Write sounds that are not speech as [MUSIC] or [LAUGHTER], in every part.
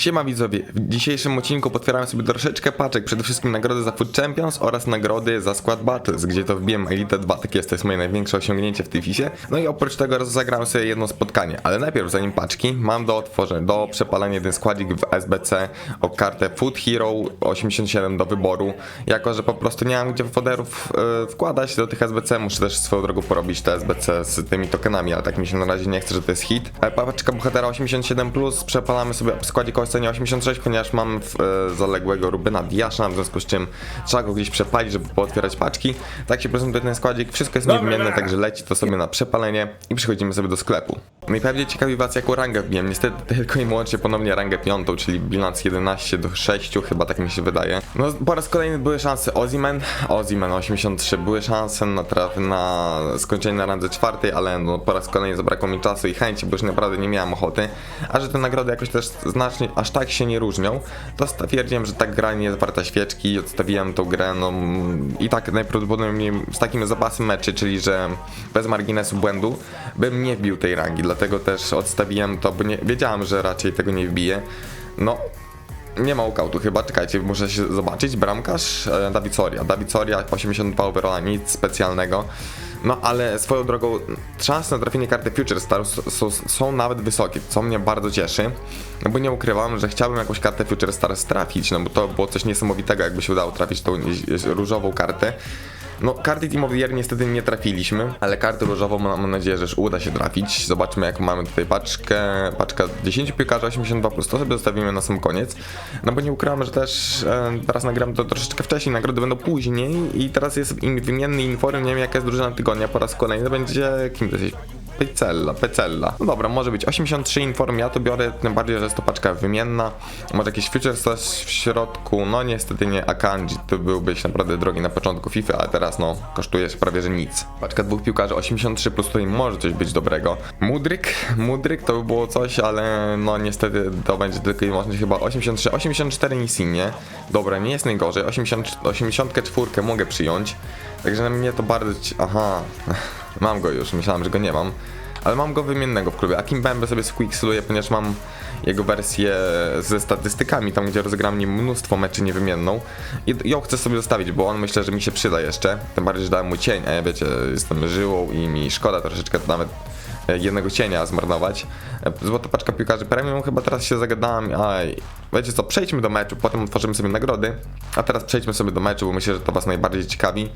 Siema widzowie, w dzisiejszym odcinku potwieramy sobie troszeczkę paczek, przede wszystkim nagrody za Food Champions oraz nagrody za Squad Battles, gdzie to wbiłem Elite 2, tak jest, to jest moje największe osiągnięcie w tej fisie. No i oprócz tego rozegrałem sobie jedno spotkanie, ale najpierw zanim paczki, mam do otworzenia, do przepalenia jeden składzik w SBC o kartę Food Hero 87 do wyboru, jako że po prostu nie mam gdzie foderów e, wkładać do tych SBC, muszę też swoją drogą porobić te SBC z tymi tokenami, ale tak mi się na razie nie chce, że to jest hit. E, Paczka bohatera 87+, plus, przepalamy sobie składzik o scenie 86, ponieważ mam w, e, zaległego Rubyna Diasza, w związku z czym trzeba go gdzieś przepalić, żeby pootwierać paczki. Tak się prezentuje ten składzik, wszystko jest niewymienne, także leci to sobie na przepalenie i przechodzimy sobie do sklepu. Najpewniej ciekawi was jaką rangę wbiłem, niestety [LAUGHS] tylko i wyłącznie ponownie rangę piątą, czyli bilans 11 do 6, chyba tak mi się wydaje. No po raz kolejny były szanse Oziman, Oziman 83, były szanse na traf na skończenie na randze czwartej, ale no po raz kolejny zabrakło mi czasu i chęci, bo już naprawdę nie miałem ochoty. A że te nagrody jakoś też znacznie, aż tak się nie różnią, to stwierdziłem, że ta gra nie jest warta świeczki i odstawiłem tą grę, no i tak najprawdopodobniej z takim zapasem meczy, czyli że bez marginesu błędu, bym nie wbił tej rangi, dlatego też odstawiłem to, bo nie, wiedziałem, że raczej tego nie wbiję. No, nie ma ukautu chyba, czekajcie, muszę się zobaczyć. Bramkarz e, Dawid Soria. Soria, 82 overalla, nic specjalnego. No ale swoją drogą szanse na trafienie karty Future Stars są, są nawet wysokie, co mnie bardzo cieszy. No bo nie ukrywam, że chciałbym jakąś kartę Future Stars trafić, no bo to było coś niesamowitego, jakby się udało trafić tą różową kartę. No, karty Team of the Year niestety nie trafiliśmy, ale kartę różową mam, nadzieję, że uda się trafić. Zobaczmy, jaką mamy tutaj paczkę. Paczka 10 piłkarzy 82, plus to sobie zostawimy na sam koniec. No bo nie ukrywam, że też e, teraz nagram to troszeczkę wcześniej, nagrody będą później i teraz jest im wymienny inform, nie wiem jaka jest drużyna tygodnia, po raz kolejny będzie, kim ty jesteś? Pecella, Pecella. No dobra, może być 83 inform, ja to biorę, tym bardziej, że jest to paczka wymienna. Może jakiś future coś w środku, no niestety nie Akanji, to byłbyś naprawdę drogi na początku FIFA, ale teraz no, kosztuje prawie, że nic. Paczka dwóch piłkarzy 83 plus tutaj może coś być dobrego. Mudryk, Mudryk to by było coś, ale no niestety to będzie tylko i wyłącznie chyba 83, 84 Insigne. Dobra, nie jest najgorzej, 80, 84 mogę przyjąć. Także na mnie to bardzo... ci- Aha, [LAUGHS] mam go już, myślałem, że go nie mam. Ale mam go wymiennego w klubie. A Kim Bembe sobie squicksluję, ponieważ mam jego wersję ze statystykami, tam gdzie rozegram nim mnóstwo meczy niewymienną. I ją chcę sobie zostawić, bo on myślę, że mi się przyda jeszcze. Tym bardziej, że dałem mu cień, a ja wiecie, jestem żyłą i mi szkoda troszeczkę nawet jednego cienia zmarnować. E, Złota paczka piłkarzy premium, chyba teraz się zagadałem. Aj, wiecie co, przejdźmy do meczu, potem otworzymy sobie nagrody. A teraz przejdźmy sobie do meczu, bo myślę, że to was najbardziej ciekawi.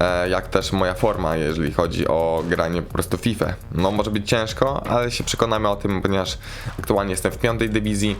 E, jak też moja forma, jeżeli chodzi o granie po prostu FIFA. No może być ciężko, ale się przekonamy o tym, ponieważ aktualnie jestem w piątej dywizji.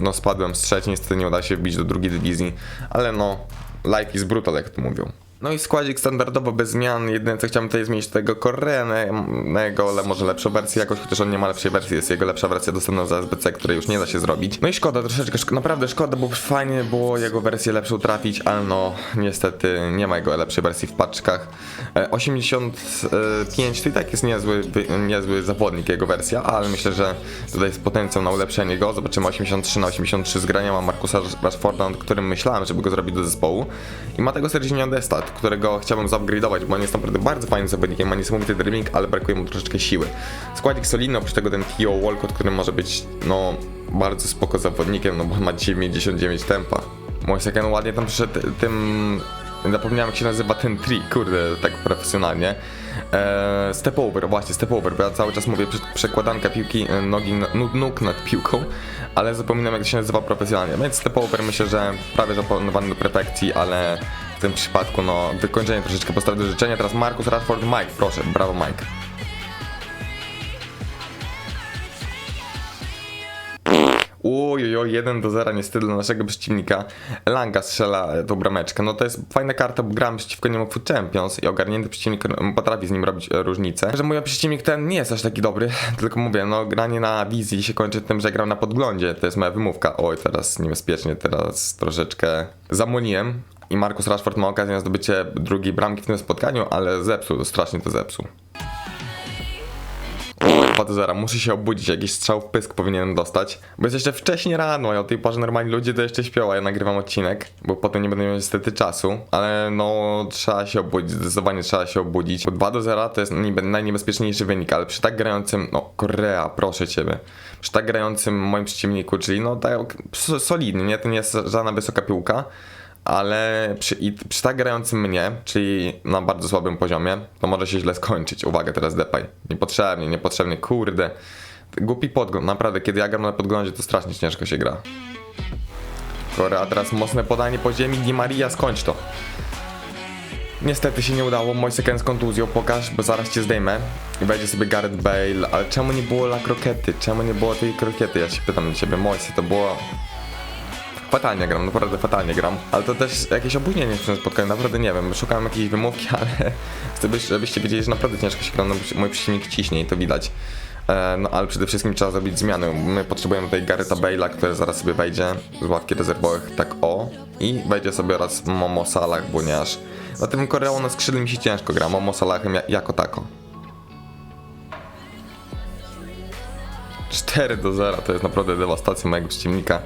No spadłem z trzeciej, niestety nie uda się wbić do drugiej dywizji, ale no life is brutal, jak to mówią. No i składzik standardowo bez zmian. Jedyne co chciałbym tutaj zmienić tego Korenego, ale może lepszą wersję jakoś, chociaż on nie ma lepszej wersji, jest jego lepsza wersja dostępna za SBC, której już nie da się zrobić. No i szkoda, troszeczkę, naprawdę szkoda, bo fajnie było jego wersję lepszą trafić, ale no niestety nie ma jego lepszej wersji w paczkach. E, 85 to i tak jest niezły, niezły zawodnik jego wersja, ale myślę, że tutaj jest potencjał na ulepszenie go. Zobaczymy 83 na 83 z grania. Mam Markusa Rashforda, nad którym myślałem, żeby go zrobić do zespołu. I ma tego Serginio Którego chciałbym zupgrade'ować, bo on jest naprawdę bardzo fajnym zawodnikiem, ma niesamowity dribbling, ale brakuje mu troszeczkę siły. Składzik solidny, oprócz tego ten Tio Walcott, który może być, no, bardzo spoko zawodnikiem, no bo ma 99 tempa. Moisekan ładnie tam przyszedł tym Zapomniałem jak się nazywa ten tri, kurde, tak profesjonalnie. Eee, step over, właśnie, step over, bo ja cały czas mówię prze- przekładanka piłki, e, nogi, nóg, nad piłką, ale zapominam jak się nazywa profesjonalnie. Więc step over myślę, że prawie że do perfekcji, ale tym przypadku no wykończenie troszeczkę postawi do życzenia. Teraz Marcus Rashford, Mike, proszę, brawo Mike. Ojojoj, 1 do 0 niestety dla naszego przeciwnika. Langa strzela tą brameczkę. No to jest fajna karta, bo gram przeciwko niemu w Champions i ogarnięty przeciwnik m, potrafi z nim robić e, różnicę. Że mój przeciwnik ten nie jest aż taki dobry, [LAUGHS] tylko mówię, no granie na wizji się kończy tym, że gram na podglądzie. To jest moja wymówka. Oj, teraz niebezpiecznie, teraz troszeczkę zamłoniłem. I Marcus Rashford ma okazję na zdobycie drugiej bramki w tym spotkaniu, ale zepsuł, strasznie to zepsuł. 2 do 0. Muszę się obudzić, jakiś strzał w pysk powinienem dostać. Bo jest jeszcze wcześnie rano i o tej porze normalni ludzie to jeszcze śpią, a ja nagrywam odcinek, bo potem nie będę miał niestety czasu. Ale no, trzeba się obudzić, zdecydowanie trzeba się obudzić. Bo 2 do 0 to jest niebe- najniebezpieczniejszy wynik, ale przy tak grającym, no Korea, proszę ciebie. Przy tak grającym moim przeciwniku, czyli no tak so- solidny, nie? To nie jest żadna wysoka piłka ale przy, i przy tak grającym mnie, czyli na bardzo słabym poziomie, to może się źle skończyć. Uwaga, teraz depaj. Niepotrzebnie, niepotrzebnie, kurde. Głupi podgląd, naprawdę, kiedy ja gram na podglądzie, to strasznie ciężko się gra. Korea, teraz mocne podanie po ziemi, Di Maria, skończ to. Niestety się nie udało, Moiseken z kontuzją, pokaż, bo zaraz cię zdejmę. I wejdzie sobie Gareth Bale, ale czemu nie było la krokety? Czemu nie było tej krokiety? Ja się pytam do ciebie, Moise, to było Fatalnie gram, naprawdę fatalnie gram. Ale to też jakieś opóźnienie w tym spotkaniu, naprawdę nie wiem. Szukałem jakiejś wymówki, [LAUGHS] ale chcę, byś- żebyście wiedzieli, że naprawdę ciężko się gra. No, mój przeciwnik ciśnie i to widać. E, no ale przede wszystkim trzeba zrobić zmiany. My potrzebujemy tutaj Garetha Bale'a, który zaraz sobie wejdzie z ławki rezerwowych, tak o. I wejdzie sobie oraz Momo Salah, ponieważ na tym Koreą na skrzydle mi się ciężko gra. Momo Salahem ja- jako tako. 4 do 0 to jest naprawdę dewastacja mojego przeciwnika.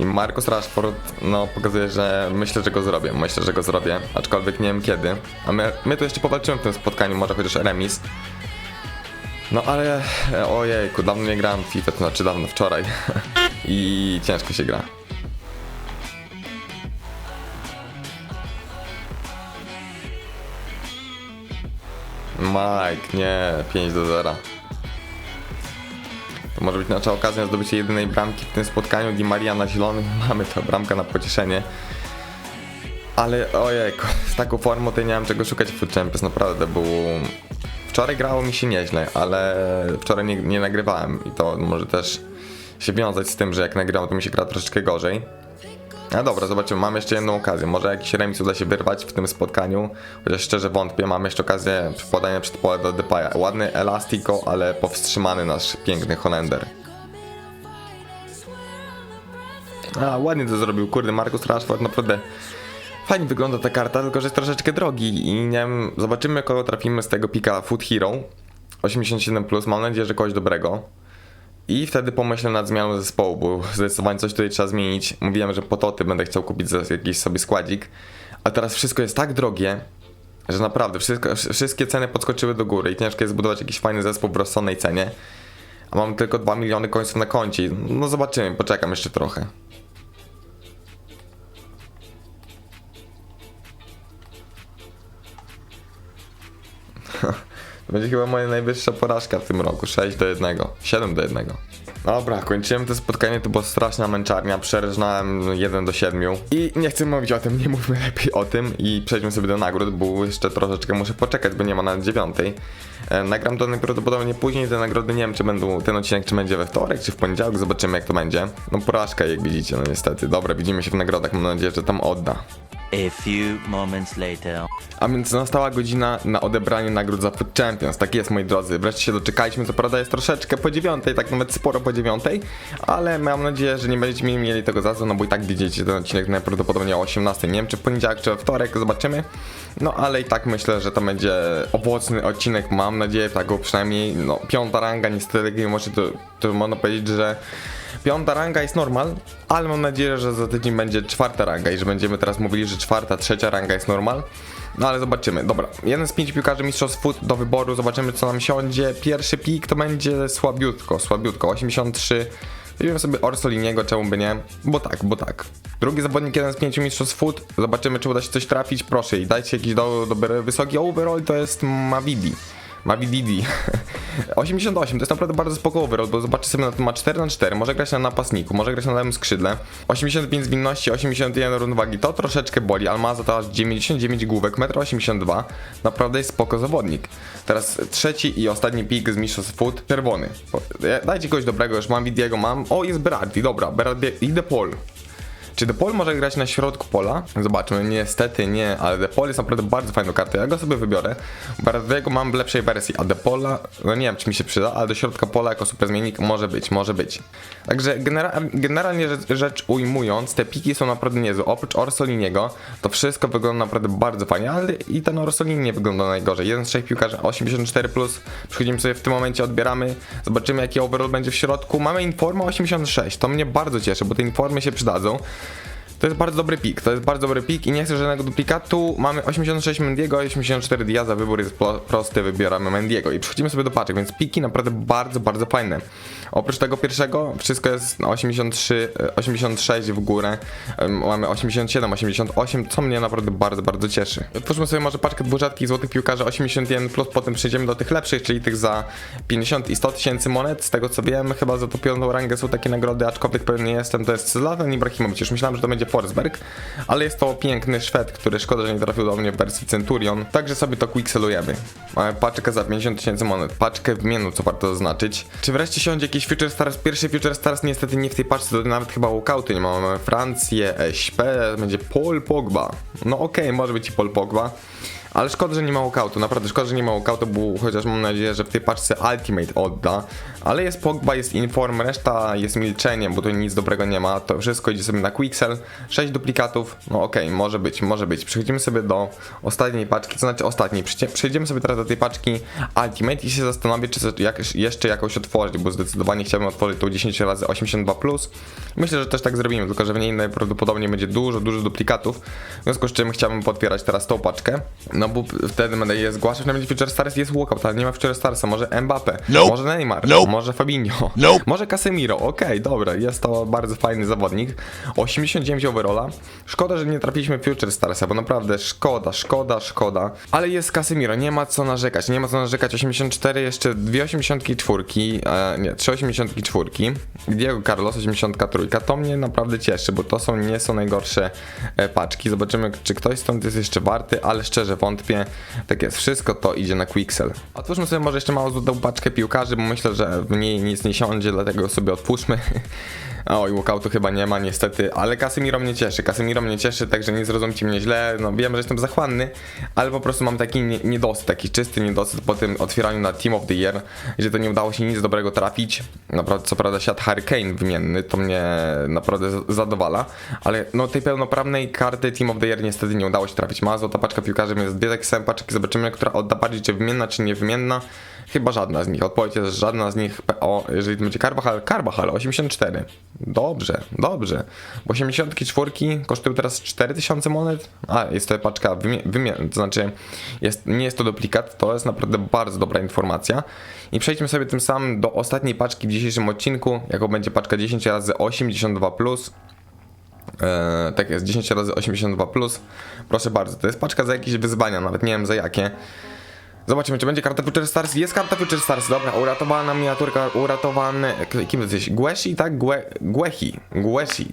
I Marcus Rashford no, pokazuje, że myślę, że go zrobię. Myślę, że go zrobię, aczkolwiek nie wiem kiedy. A my, my tu jeszcze powalczymy w tym spotkaniu, może chociaż remis. No ale ojejku, dawno nie grałem w FIFA, to znaczy dawno wczoraj. [LAUGHS] I ciężko się gra. Mike, nie, 5 do 0. To może być nasza okazja na zdobycie jedynej bramki w tym spotkaniu. Di Maria na zielonym. [LAUGHS] Mamy tę bramkę na pocieszenie. Ale ojejku, z taką formą to nie miałem czego szukać w Food Champions, naprawdę był... Wczoraj grało mi się nieźle, ale wczoraj nie, nie nagrywałem i to może też się wiązać z tym, że jak nagrywam to mi się gra troszeczkę gorzej. No dobra, zobaczymy, mam jeszcze jedną okazję. Może jakiś remis uda się wyrwać w tym spotkaniu, chociaż szczerze wątpię. Mam jeszcze okazję podania przed pole do Depaya. Ładny Elastico, ale powstrzymany nasz piękny Holender. A, ładnie to zrobił, kurde, Marcus Rashford, naprawdę fajnie wygląda ta karta, tylko że jest troszeczkę drogi i nie wiem, zobaczymy kogo trafimy z tego pika Food Hero 87+, plus. mam nadzieję, że kogoś dobrego. I wtedy pomyślę nad zmianą zespołu, bo zdecydowanie coś tutaj trzeba zmienić. Mówiłem, że po toty będę chciał kupić za jakiś sobie składzik, a teraz wszystko jest tak drogie, że naprawdę wszystko, wszystkie ceny podskoczyły do góry i ciężko jest zbudować jakiś fajny zespół w rozsądnej cenie. A mam tylko 2 miliony końców na koncie. No zobaczymy, poczekam jeszcze trochę. To będzie chyba moja najwyższa porażka w tym roku. 6 do 1. 7 do 1. Dobra, kończyłem to spotkanie, to była straszna męczarnia. Przerżnąłem 1 do 7. I nie chcę mówić o tym, nie mówmy [LAUGHS] lepiej o tym. I przejdźmy sobie do nagród, bo jeszcze troszeczkę muszę poczekać, bo nie ma na 9. E, nagram to najprawdopodobniej później. Te nagrody nie wiem, czy będą ten odcinek, czy będzie we wtorek, czy w poniedziałek. Zobaczymy, jak to będzie. No, porażka, jak widzicie, no niestety. Dobra, widzimy się w nagrodach. Mam nadzieję, że tam odda. A few moments later. A więc nastała godzina na odebranie nagród za Food Champions. Tak jest, moi drodzy. Wreszcie się doczekaliśmy. Co prawda jest troszeczkę po dziewiątej, tak nawet sporo po dziewiątej, ale mam nadzieję, że nie będziecie mi- mieli tego za no bo i tak widzicie ten odcinek najprawdopodobniej o 18. Nie wiem, czy w poniedziałek, czy we wtorek, zobaczymy. No ale i tak myślę, że to będzie owocny odcinek. Mam nadzieję, tak, bo przynajmniej no, piąta ranga, niestety, może to, to można powiedzieć, że Piąta ranga jest normal, ale mam nadzieję, że za tydzień będzie czwarta ranga i że będziemy teraz mówili, że czwarta, trzecia ranga jest normal. No ale zobaczymy. Dobra, jeden z pięciu piłkarzy Mistrzostw Foot do wyboru, zobaczymy co nam siądzie. Pierwszy pik to będzie słabiutko, słabiutko, 83. Weźmiemy sobie Orsoliniego, czemu by nie? Bo tak, bo tak. Drugi zawodnik, jeden z pięciu Mistrzostw Foot. Zobaczymy, czy uda się coś trafić. Proszę i dajcie jakiś do, dobry, wysoki overall, to jest Mavidi. Mavi Didi. [LAUGHS] 88, to jest naprawdę bardzo spoko overall, bo zobaczcie sobie, ma 4 na 4 może grać na napastniku, może grać na lewym skrzydle. 85 zwinności, 81 równowagi, to troszeczkę boli, ale ma za to aż 99 główek, 1,82 m. Naprawdę jest spoko zawodnik. Teraz trzeci i ostatni pik z Mistrzostw Foot, czerwony. Dajcie kogoś dobrego, już mam Widiego, mam. O, jest Berardi, dobra, Berardi i De. Czy DePaul może grać na środku pola? Zobaczmy, niestety nie, ale DePaul jest naprawdę bardzo fajną kartą. Ja go sobie wybiorę. Bradley'ego mam w lepszej wersji, a DePaula, no nie wiem czy mi się przyda, ale do środka pola jako super zmiennik może być, może być. Także genera generalnie rzecz, rzecz ujmując, te piki są naprawdę niezłe. Oprócz Orsoliniego, to wszystko wygląda naprawdę bardzo fajnie, ale i ten Orsolini nie wygląda najgorzej. Jeden z trzech piłkarzy 84+, plus. przychodzimy sobie w tym momencie, odbieramy, zobaczymy jaki overall będzie w środku. Mamy Informa 86, to mnie bardzo cieszy, bo te informy się przydadzą. To jest bardzo dobry pik, to jest bardzo dobry pik i nie chcę żadnego duplikatu. Mamy 86 Mendiego, 84 Diaza, wybór jest pro- prosty, wybieramy Mendiego i przechodzimy sobie do paczek, więc piki naprawdę bardzo, bardzo fajne. Oprócz tego pierwszego wszystko jest na 83, e, 86 w górę, mamy 87, 88, co mnie naprawdę bardzo, bardzo cieszy. Otwórzmy sobie może paczkę dwurzadkich złotych piłkarzy 81+, plus potem przejdziemy do tych lepszych, czyli tych za 50 i 100 tysięcy monet. Z tego co wiem, chyba za tą piątą rangę są takie nagrody, aczkolwiek pewien nie jestem, to jest Zlatan Ibrahimowicz. Już myślałem, że to będzie Forsberg, ale jest to piękny Szwed, który szkoda, że nie trafił do mnie w wersji Centurion. Także sobie to quickselujemy. Mamy paczkę za 50 tysięcy monet, paczkę w mienu, co warto zaznaczyć. Czy wreszcie siądzie jakiś Future Stars? Pierwszy Future Stars niestety nie w tej paczce, to nawet chyba walkouty nie mamy. Mamy Francję, SP, będzie Paul Pogba. No okej, może być i Paul Pogba. Ale szkoda, że nie ma walkoutu, naprawdę szkoda, że nie ma walkoutu, bo chociaż mam nadzieję, że w tej paczce Ultimate odda. Ale jest Pogba, jest Inform, reszta jest milczeniem, bo tu nic dobrego nie ma. To wszystko idzie sobie na Quixel. 6 duplikatów, no okej, może być, może być. Przechodzimy sobie do ostatniej paczki, to znaczy ostatniej. Przejdzie- Przejdziemy sobie teraz do tej paczki Ultimate i się zastanowię, czy jak, jeszcze jakąś otworzyć, bo zdecydowanie chciałbym otworzyć tą 10 razy 82+. Myślę, że też tak zrobimy, tylko że w niej najprawdopodobniej będzie dużo, dużo duplikatów. W związku z czym chciałbym potwierać teraz tą paczkę. No bo wtedy będę je zgłaszać, na będzie Future Stars jest walkout, ale nie ma Future Starsa. Może Mbappe, Nope. może Neymar, Nope. Może Fabinho, Nope. może Casemiro. Okej, dobra, jest to bardzo fajny zawodnik. 89 overalla. Szkoda, że nie trafiliśmy w Future Starsa, bo naprawdę szkoda, szkoda, szkoda. Ale jest Casemiro, nie ma co narzekać, nie ma co narzekać. 84, jeszcze dwie 84, e, nie, 3 84. Diego Carlos 83. To mnie naprawdę cieszy, bo to są nie są najgorsze e, paczki. Zobaczymy, czy ktoś stąd jest jeszcze warty, ale szczerze wątpię. Tak jest, wszystko to idzie na Quixel. Otwórzmy sobie może jeszcze mało złotą paczkę piłkarzy, bo myślę, że w niej nic nie siądzie, dlatego sobie otwórzmy. [LAUGHS] Oj, walkoutu chyba nie ma niestety, ale Casemiro mnie cieszy, Casemiro mnie cieszy, także nie zrozumcie mnie źle, no wiem, że jestem zachłanny, ale po prostu mam taki nie- niedosyt, taki czysty niedosyt po tym otwieraniu na Team of the Year, że to nie udało się nic dobrego trafić, naprawdę, co prawda siat Hurricane wymienny, to mnie naprawdę zadowala, ale no tej pełnoprawnej karty Team of the Year niestety nie udało się trafić, ma złota paczka dwie takie same paczki, zobaczymy, która odda bardziej, czy wymienna, czy niewymienna, chyba żadna z nich, odpowiedź jest żadna z nich, o, jeżeli to będzie Carbachal, Carbachal 84, Dobrze, dobrze. Bo 84 kosztują teraz 4000 monet. A, jest to paczka wymie- to znaczy jest, nie jest to duplikat, to jest naprawdę bardzo dobra informacja. I przejdźmy sobie tym samym do ostatniej paczki w dzisiejszym odcinku, jaką będzie paczka 10 razy 82 plus. Eee, tak jest, 10 razy 82 plus. Proszę bardzo, to jest paczka za jakieś wyzwania, nawet nie wiem za jakie. Zobaczymy, czy będzie karta Future Stars. Jest karta Future Stars, dobra, uratowana miniaturka, uratowany. Kim jesteś? Gueshi, tak? Gue, Guechi. Gueshi.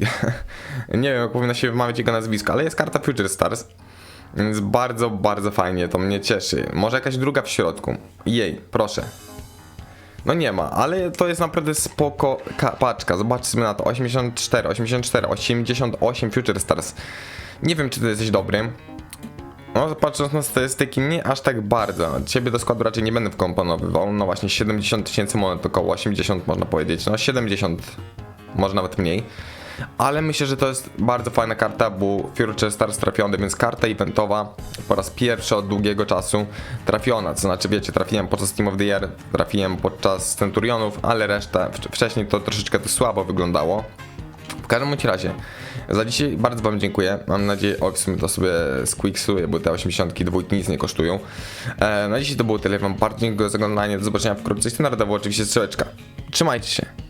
Nie wiem, jak powinno się wymawiać jego nazwisko, ale jest karta Future Stars. Więc bardzo, bardzo fajnie, to mnie cieszy. Może jakaś druga w środku. Jej, proszę. No nie ma, ale to jest naprawdę spoko ka- paczka. Zobaczmy na to. 84, 84, 88 Future Stars. Nie wiem, czy ty jesteś dobry. No, patrząc na statystyki, nie aż tak bardzo. Ciebie do składu raczej nie będę wkomponowywał. No właśnie, 70 tysięcy monet, około 80 można powiedzieć. No 70, może nawet mniej. Ale myślę, że to jest bardzo fajna karta, bo Future Stars trafiony, więc karta eventowa po raz pierwszy od długiego czasu trafiona. To znaczy, wiecie, trafiłem podczas Team of the Year, trafiłem podczas Centurionów, ale reszta, wcz- wcześniej to troszeczkę to słabo wyglądało. W każdym razie, za dzisiaj bardzo Wam dziękuję. Mam nadzieję, o w sumie to sobie squicksuję, bo te 82 nic nie kosztują. E, na dzisiaj to było tyle. Wam bardzo dziękuję za oglądanie. Do zobaczenia wkrótce. Jestem narodowo, oczywiście strzałeczka. Trzymajcie się.